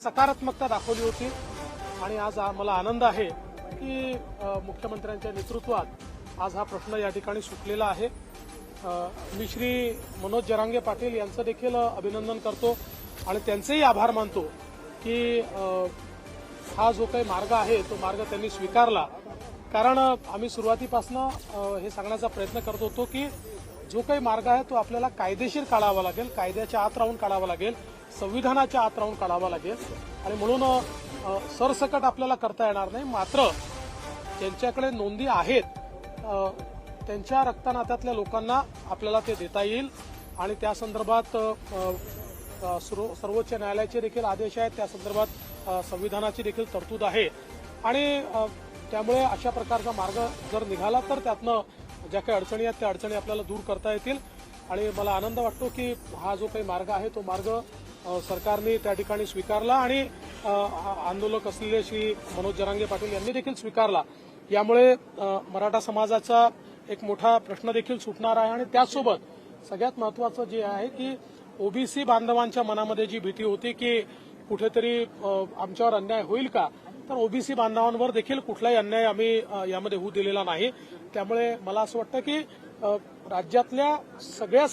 सकारात्मकता दाखवली होती. आणि आज मला आनंद आहे की मुख्यमंत्र्यांच्या नेतृत्वात आज हा प्रश्न या ठिकाणी सुटलेला आहे. मी श्री मनोज जरांगे पाटील यांचं देखील अभिनंदन करतो आणि त्यांचेही आभार मानतो की हा जो काही मार्ग आहे तो मार्ग त्यांनी स्वीकारला. कारण आम्ही सुरुवातीपासून हे सांगण्याचा प्रयत्न करत होतो की जो काही मार्ग आहे तो आपल्याला कायदेशीर काढावा लागेल कायद्याच्या आत राहून काढावा लागेल संविधानाच्या आत राहून काढावा लागेल. आणि म्हणून सरसकट आपल्याला करता येणार नाही. मात्र ज्यांच्याकडे नोंदी आहेत त्यांच्या रक्तनात्यातल्या लोकांना आपल्याला ते देता येईल. आणि त्या संदर्भात सर्वोच्च न्यायालयाचे देखील आदेश आहेत. त्या संदर्भात संविधानाची देखील तरतूद आहे. आणि त्यामुळे अशा प्रकारचा मार्ग जर निघाला तर त्यातनं ज्या काही अडचणी आहेत त्या अडचणी आपल्याला दूर करता येतील. आणि मला आनंद वाटतो की हा जो काही मार्ग आहे तो मार्ग सरकारने त्या ठिकाणी स्वीकारला आणि आंदोलक असलेले श्री मनोज जरांगे पाटील यांनी देखील स्वीकारला. यामुळे मराठा समाजाचा एक मोठा प्रश्न देखील सुटणार आहे आणि त्याचसोबत सगळ्यात महत्वाचं जे आहे की ओबीसी बांधवांच्या मनामध्ये जी भीती होती की कुठेतरी आमच्यावर अन्याय होईल का तर ओबीसी बांधवांवर देखील कुठलाही अन्याय आम्ही यामध्ये होऊ दिलेला नाही. त्यामुळे मला असं वाटतं की राज्यातल्या सगळ्या